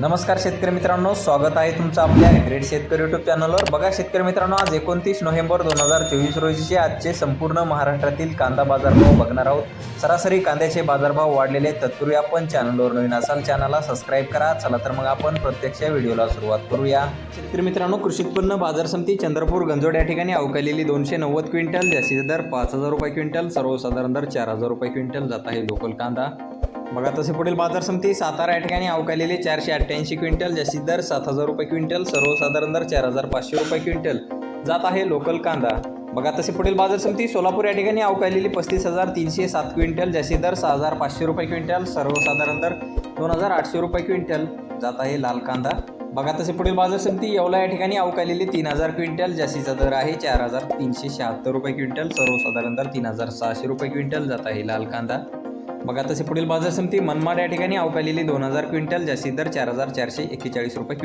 नमस्कार शेतकरी मित्रांनो स्वागत आहे तुमचं आपल्या ग्रेट शेतकरी युट्यूब चॅनलवर बघा शेतकरी मित्रांनो आज एकोणतीस नोव्हेंबर दोन हजार चोवीस रोजीचे आजचे संपूर्ण महाराष्ट्रातील कांदा बाजारभाव बघणार आहोत. सरासरी कांद्याचे बाजारभाव वाढलेले तत्पूर्वी आपण चॅनलवर नवीन असाल चॅनलला सबस्क्राईब करा. चला तर मग आपण प्रत्यक्ष व्हिडिओला सुरुवात करूया. शेतकरी मित्रांनो कृषी उत्पन्न बाजार समिती चंद्रपूर गंजोड या ठिकाणी अवकालेली दोनशे नव्वद क्विंटल जास्तीचा दर पाच हजार रुपये क्विंटल सर्वसाधारण दर चार हजार रुपये क्विंटल जात आहे लोकल कांदा. बघा तसे पुढील बाजार समिती सातारा या ठिकाणी अवकालेले चारशे अठ्ठ्याऐंशी क्विंटल जास्तीत दर सात हजार रुपये क्विंटल सर्वसाधारण दर चार हजार पाचशे रुपये क्विंटल. जात आहे लोकल कांदा. बघा तसे पुढील बाजार समिती सोलापूर या ठिकाणी अवकालेली पस्तीस हजार तीनशे सात क्विंटल जास्तीत दर सहा हजार पाचशे रुपये क्विंटल सर्वसाधारण दर दोन हजार आठशे रुपये क्विंटल. जात आहे लाल कांदा. बघा तसे पुढील बाजार समिती येवला या ठिकाणी अवकालेली तीन हजार क्विंटल जास्तीचा दर आहे चार हजार तीनशे शहात्तर रुपये क्विंटल सर्वसाधारण दर तीन हजार सहाशे रुपये क्विंटल. जात आहे लाल कांदा. बघा तसे पुढील बाजार समिती मनमाड या ठिकाणी अवकालेली दोन हजार क्विंटल जास्तीत दर चार हजार चारशे एक्केचाळीस रुपये क्विंटल